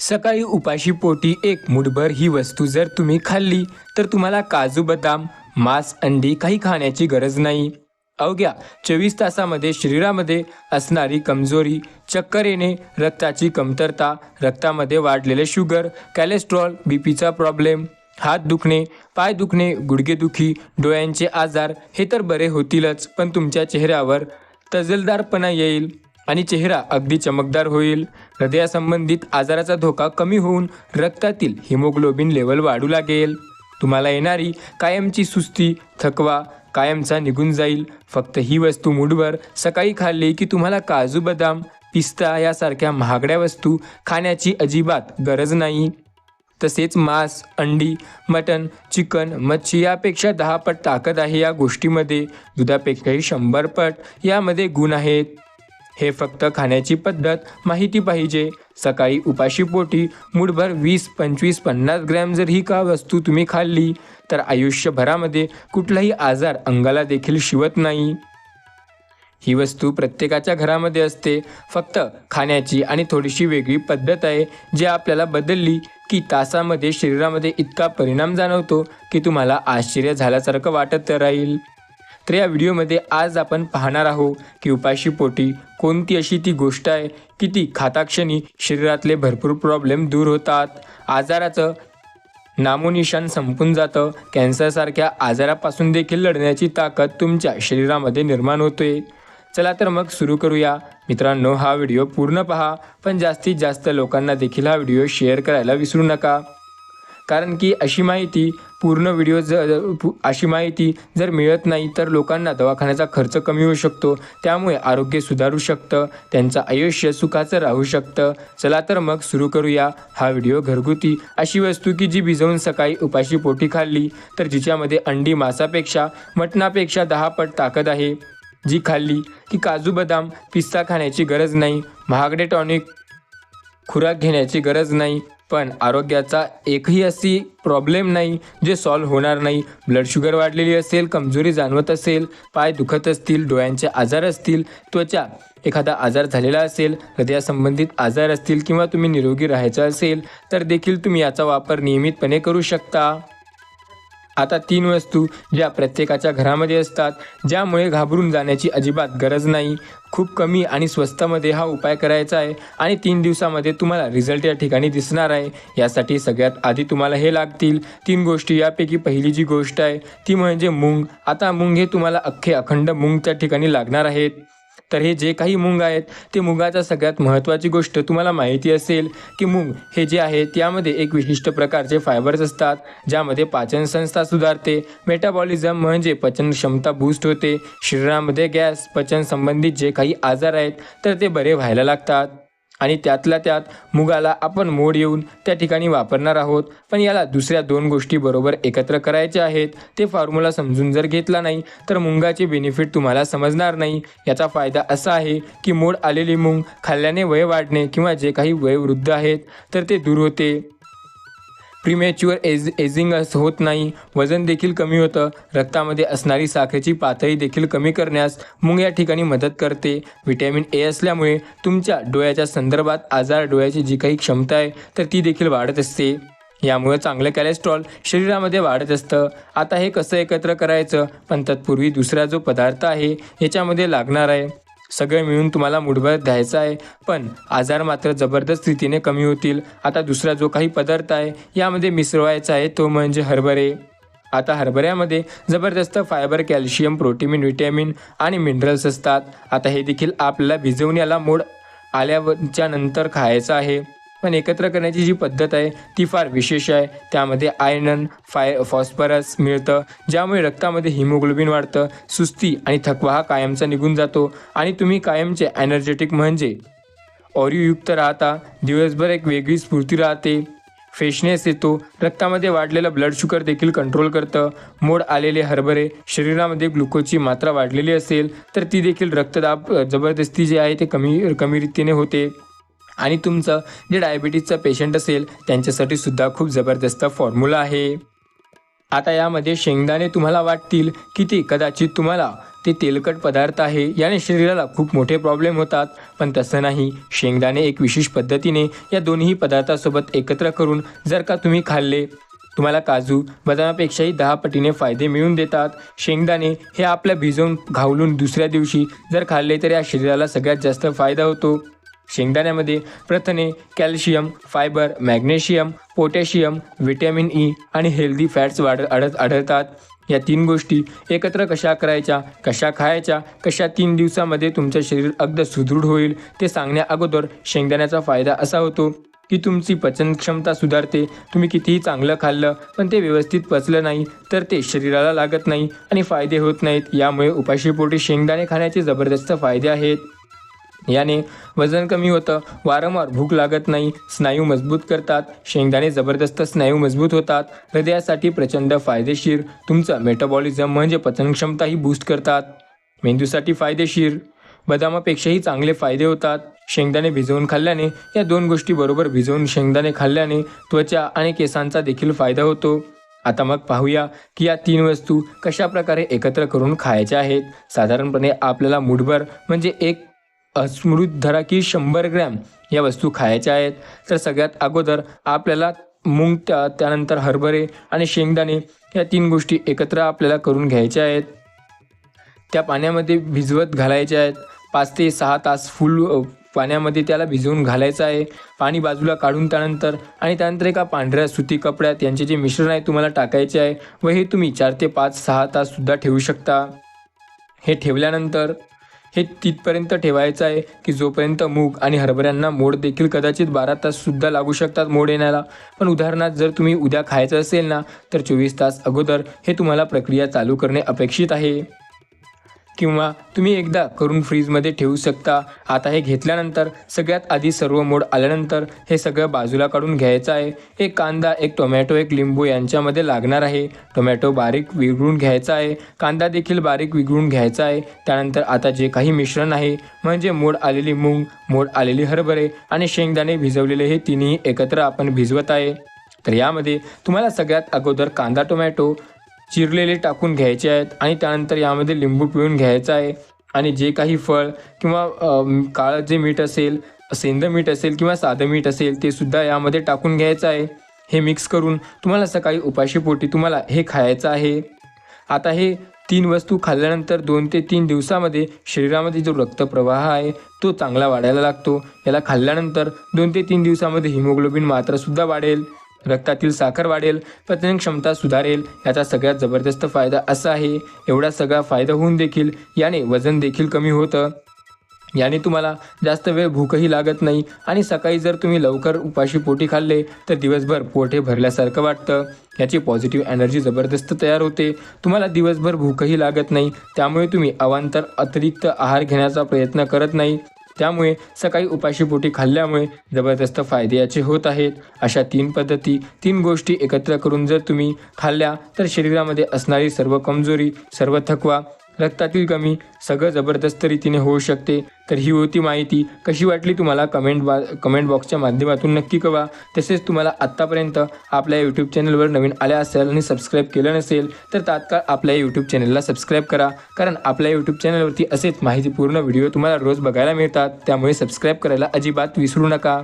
सकाळी उपाशी पोटी एक मुठभर ही वस्तू जर तुम्ही खाल्ली तर तुम्हाला काजू बदाम मांस अंडी काही खाण्याची गरज नाही. अवघ्या चोवीस तासामध्ये शरीरामध्ये असणारी कमजोरी चक्कर येणे रक्ताची कमतरता रक्तामध्ये वाढलेले शुगर कॅलेस्ट्रॉल बी पीचा प्रॉब्लेम हात दुखणे पाय दुखणे गुडघेदुखी डोळ्यांचे आजार हे तर बरे होतीलच पण तुमच्या चेहऱ्यावर तजलदारपणा येईल. आणि चेहरा अगदी चमकदार होईल. हृदयासंबंधित आजाराचा धोका कमी होऊन रक्तातील हिमोग्लोबिन लेवल वाढू लागेल. तुम्हाला येणारी कायमची सुस्ती थकवा कायमचा निघून जाईल. फक्त ही वस्तू मूडभर सकाळी खाल्ली की तुम्हाला काजू बदाम पिस्ता यासारख्या महागड्या वस्तू खाण्याची अजिबात गरज नाही. तसेच मांस अंडी मटण चिकन मच्छी यापेक्षा दहा पट ताकद आहे या गोष्टीमध्ये. दुधापेक्षाही शंभर पट यामध्ये गुण आहेत. हे फक्त खाण्याची पद्धत माहिती पाहिजे. सकाळी उपाशीपोटी मुठभर वीस पंचवीस पन्नास ग्रॅम जर ही का वस्तू तुम्ही खाल्ली तर आयुष्यभरामध्ये कुठलाही आजार अंगाला देखील शिवत नाही. ही वस्तू प्रत्येकाच्या घरामध्ये असते. फक्त खाण्याची आणि थोडीशी वेगळी पद्धत आहे जी आपल्याला बदलली की तासामध्ये शरीरामध्ये इतका परिणाम जाणवतो की तुम्हाला आश्चर्य झाल्यासारखं वाटत राहील. तर या व्हिडिओमध्ये आज आपण पाहणार आहोत की उपाशी पोटी कोणती अशी ती गोष्ट आहे की ती खाताक्षणी शरीरातले भरपूर प्रॉब्लेम दूर होतात. आजाराचं नामोनिशान संपून जातं. कॅन्सरसारख्या आजारापासून देखील लढण्याची ताकद तुमच्या शरीरामध्ये निर्माण होते. चला तर मग सुरू करूया. मित्रांनो हा व्हिडिओ पूर्ण पहा पण जास्तीत जास्त लोकांना देखील हा व्हिडिओ शेअर करायला विसरू नका. कारण की अशी माहिती पूर्ण व्हिडिओ जर अशी माहिती जर मिळत नाही तर लोकांना दवाखान्याचा खर्च कमी होऊ शकतो. त्यामुळे आरोग्य सुधारू शकतं त्यांचं आयुष्य सुखाचं राहू शकतं. चला तर मग सुरू करूया हा व्हिडिओ घरगुती. अशी वस्तू की जी भिजवून सकाळी उपाशी पोटी खाल्ली तर जिच्यामध्ये अंडी मांसापेक्षा मटणापेक्षा दहा पट ताकद आहे. जी खाल्ली की काजू बदाम पिस्ता खाण्याची गरज नाही. महागडे टॉनिक खुराक घेण्याची गरज नाही. पण आरोग्याचा एकही अशी प्रॉब्लेम नाही जे सॉल्व्ह होणार नाही. ब्लड शुगर वाढलेली असेल कमजोरी जाणवत असेल पाय दुखत असतील डोळ्यांचे आजार असतील त्वचा एखादा आजार झालेला असेल हृदयासंबंधित आजार असतील किंवा तुम्ही निरोगी राहायचं असेल तर देखील तुम्ही याचा वापर नियमितपणे करू शकता. आता तीन वस्तू ज्या प्रत्येकाच्या घरामध्ये असतात ज्यामुळे घाबरून जाण्याची अजिबात गरज नाही. खूप कमी आणि स्वस्तामध्ये हा उपाय करायचा आहे आणि तीन दिवसामध्ये तुम्हाला रिझल्ट या ठिकाणी दिसणार आहे. यासाठी सगळ्यात आधी तुम्हाला हे लागतील. तीन गोष्टी यापैकी पहिली जी गोष्ट आहे ती म्हणजे मूंग. आता मूंग हे तुम्हाला अख्खे अखंड मूंग त्या ठिकाणी लागणार आहेत. तर हे जे काही मूग आहेत ते मुगाचा सगळ्यात महत्त्वाची गोष्ट तुम्हाला माहिती असेल की मूग हे जे आहे त्यामध्ये एक विशिष्ट प्रकारचे फायबर्स असतात ज्यामध्ये पाचन संस्था सुधारते मेटाबॉलिझम म्हणजे पचन क्षमता बूस्ट होते शरीरामध्ये गॅस पचन संबंधित जे काही आजार आहेत तर ते बरे व्हायला लागतात. आणि त्यातल्या त्यात मुगाला आपण मोड येऊन त्या ठिकाणी वापरणार आहोत. पण याला दुसऱ्या दोन गोष्टी बरोबर एकत्र करायच्या आहेत. ते फॉर्म्युला समजून जर घेतला नाही तर मुंगाचे बेनिफिट तुम्हाला समजणार नाही. याचा फायदा असा आहे की मोड आलेली मूग खाल्ल्याने वय वाढणे किंवा जे काही वयवृद्ध आहेत तर ते दूर होते. प्रीमॅच्युअर एज एजिंग असं होत नाही. वजन देखील कमी होतं. रक्तामध्ये असणारी साखरेची पातळी देखील कमी करण्यास मुंग या ठिकाणी मदत करते. व्हिटॅमिन ए असल्यामुळे तुमच्या डोळ्याच्या संदर्भात आजार डोळ्याची जी काही क्षमता आहे तर ती देखील वाढत असते. यामुळे चांगलं कॅलेस्ट्रॉल शरीरामध्ये वाढत असतं. आता हे कसं एकत्र करायचं? पण तत्पूर्वी दुसरा जो पदार्थ आहे याच्यामध्ये लागणार आहे. सगळं मिळून तुम्हाला मुठभर द्यायचं आहे. पण आजार मात्र जबरदस्त रीतीने कमी होतील. आता दुसरा जो काही पदार्थ आहे यामध्ये मिसळवायचा आहे तो म्हणजे हरभरे. आता हरभऱ्यामध्ये जबरदस्त फायबर कॅल्शियम प्रोटीन विटॅमिन आणि मिनरल्स असतात. आता हे देखील आपल्याला भिजवून याला मोड आल्याच्यानंतर खायचं आहे. पण एकत्र करण्याची जी पद्धत आहे ती फार विशेष आहे. त्यामध्ये आयर्न फाय फॉस्फरस मिळतं ज्यामुळे रक्तामध्ये हिमोग्लोबिन वाढतं सुस्ती आणि थकवा हा कायमचा निघून जातो. आणि तुम्ही कायमचे एनर्जेटिक म्हणजे ऑरियुक्त राहता दिवसभर एक वेगळी स्फूर्ती राहते फ्रेशनेस येतो रक्तामध्ये वाढलेलं ब्लड शुगर देखील कंट्रोल करतं मोड आलेले हरभरे शरीरामध्ये ग्लुकोजची मात्रा वाढलेली असेल तर ती देखील रक्तदाब जबरदस्ती जे आहे ते कमी कमी रीतीने होते. आणि तुमचं जे डायबिटीजचं पेशंट असेल त्यांच्यासाठी सुद्धा खूप जबरदस्त फॉर्म्युला आहे. आता यामध्ये शेंगदाणे तुम्हाला वाटतील की ते कदाचित तुम्हाला ते तेलकट पदार्थ आहे याने शरीराला खूप मोठे प्रॉब्लेम होतात. पण तसं नाही शेंगदाणे एक विशेष पद्धतीने या दोन्ही पदार्थासोबत एकत्र करून जर का तुम्ही खाल्ले तुम्हाला काजू बदामापेक्षाही दहा पटीने फायदे मिळून देतात. शेंगदाणे हे आपल्या भिजवून घावलून दुसऱ्या दिवशी जर खाल्ले तर या शरीराला सगळ्यात जास्त फायदा होतो. शेंगदाण्यामध्ये प्रथिने calcium fibre magnesium potassium vitamin E आणि हेल्दी फॅट्स वाढ आढळ आढळतात. या तीन गोष्टी एकत्र कशा करायच्या कशा खायच्या कशा तीन दिवसामध्ये तुमचं शरीर अगदी सुदृढ होईल ते सांगण्या अगोदर शेंगदाण्याचा फायदा असा होतो की तुमची पचनक्षमता सुधारते. तुम्ही कितीही चांगलं खाल्लं पण ते व्यवस्थित पचलं नाही तर ते शरीराला लागत नाही आणि फायदे होत नाहीत. यामुळे उपाशीपोटी शेंगदाणे खाण्याचे जबरदस्त फायदे आहेत. याने वजन कमी होतं. वारंवार भूक लागत नाही स्नायू मजबूत करतात शेंगदाणे जबरदस्त स्नायू मजबूत होतात हृदयासाठी प्रचंड फायदेशीर. तुमचं मेटाबॉलिझम म्हणजे पचनक्षमताही बूस्ट करतात. मेंदूसाठी फायदेशीर. बदामापेक्षाही चांगले फायदे होतात. शेंगदाणे भिजवून खाल्ल्याने या दोन गोष्टी बरोबर भिजवून शेंगदाणे खाल्ल्याने त्वचा आणि केसांचा देखील फायदा होतो. आता मग पाहूया की या तीन वस्तू कशा प्रकारे एकत्र करून खायच्या आहेत. साधारणपणे आपल्याला मुठभर म्हणजे एक अस्मृत धरा की शंभर ग्रॅम या वस्तू खायच्या आहेत. तर सगळ्यात अगोदर आपल्याला मूग त्या त्यानंतर हरभरे आणि शेंगदाणे या तीन गोष्टी एकत्र आपल्याला करून घ्यायच्या आहेत. त्या पाण्यामध्ये भिजवत घालायच्या आहेत. पाच ते सहा तास फुल पाण्यामध्ये त्याला भिजवून घालायचं आहे. पाणी बाजूला काढून त्यानंतर आणि त्यानंतर एका पांढऱ्या सुती कपड्यात यांचे जे मिश्रण आहे तुम्हाला टाकायचे आहे व हे तुम्ही चार ते पाच सहा ताससुद्धा ठेवू शकता. हे ठेवल्यानंतर हे तिथपर्यंत ठेवायचं आहे की जोपर्यंत मूग आणि हरभऱ्यांना मोड देखील कदाचित बारा ताससुद्धा लागू शकतात मोड येण्याला. पण उदाहरणार्थ जर तुम्ही उद्या खायचं असेल ना तर चोवीस तास अगोदर हे तुम्हाला प्रक्रिया चालू करणे अपेक्षित आहे. किंवा तुम्ही एकदा करून फ्रीजमध्ये ठेवू शकता. आता हे घेतल्यानंतर सगळ्यात आधी सर्व मोड आल्यानंतर हे सगळं बाजूला काढून घ्यायचं आहे. एक कांदा एक टोमॅटो एक लिंबू यांच्यामध्ये लागणार आहे. टोमॅटो बारीक विघळून घ्यायचा आहे. कांदा देखील बारीक विघळून घ्यायचा आहे. त्यानंतर आता जे काही मिश्रण आहे म्हणजे मोड आलेली मूग मोड आलेली हरभरे आणि शेंगदाणे भिजवलेले हे तिन्ही एकत्र आपण भिजवत आहे. तर यामध्ये तुम्हाला सगळ्यात अगोदर कांदा टोमॅटो चिरलेले टाकून घ्यायचे आहेत आणि त्यानंतर यामध्ये लिंबू पिळून घ्यायचं आहे. आणि जे काही फळ किंवा काळं जे मीठ असेल सेंद मीठ असेल किंवा साधं मीठ असेल ते सुद्धा यामध्ये टाकून घ्यायचं आहे. हे मिक्स करून तुम्हाला सकाळी उपाशीपोटी तुम्हाला हे खायचं आहे. आता हे तीन वस्तू खाल्ल्यानंतर दोन ते तीन दिवसामध्ये शरीरामध्ये जो रक्तप्रवाह आहे तो चांगला वाढायला लागतो. याला खाल्ल्यानंतर दोन ते तीन दिवसामध्ये हिमोग्लोबिन मात्रासुद्धा वाढेल. रक्तातील साखर वाढेल पचन क्षमता सुधारेल याचा सगळ्यात जबरदस्त फायदा असा आहे. एवढा सगळा फायदा होऊन देखील याने वजन देखील कमी होतं. याने तुम्हाला जास्त वेळ भूकही लागत नाही आणि सकाळी जर तुम्ही लवकर उपाशी पोटी खाल्ले तर दिवसभर पोटे भरल्यासारखं वाटतं. याची पॉझिटिव्ह एनर्जी जबरदस्त तयार होते. तुम्हाला दिवसभर भूकही लागत नाही त्यामुळे तुम्ही अवांतर अतिरिक्त आहार घेण्याचा प्रयत्न करत नाही. त्यामुळे सकाळी उपाशीपोटी खाल्ल्यामुळे जबरदस्त फायदे याचे होत आहेत. अशा तीन पद्धती तीन गोष्टी एकत्र करून जर तुम्ही खाल्ल्या तर शरीरामध्ये असणारी सर्व कमजोरी सर्व थकवा रक्तातील कमी सगळं जबरदस्त रीतीने होऊ शकते. तर ही होती माहिती. कशी वाटली तुम्हाला कमेंट बा कमेंट बॉक्सच्या माध्यमातून नक्की कळवा. तसेच तुम्हाला आत्तापर्यंत आपल्या यूट्यूब चॅनलवर नवीन आल्या असेल आणि सबस्क्राईब केलं नसेल तर तात्काळ आपल्या यूट्यूब चॅनलला सबस्क्राईब करा. कारण आपल्या यूट्यूब चॅनलवरती असेच माहितीपूर्ण व्हिडिओ तुम्हाला रोज बघायला मिळतात. त्यामुळे सबस्क्राईब करायला अजिबात विसरू नका.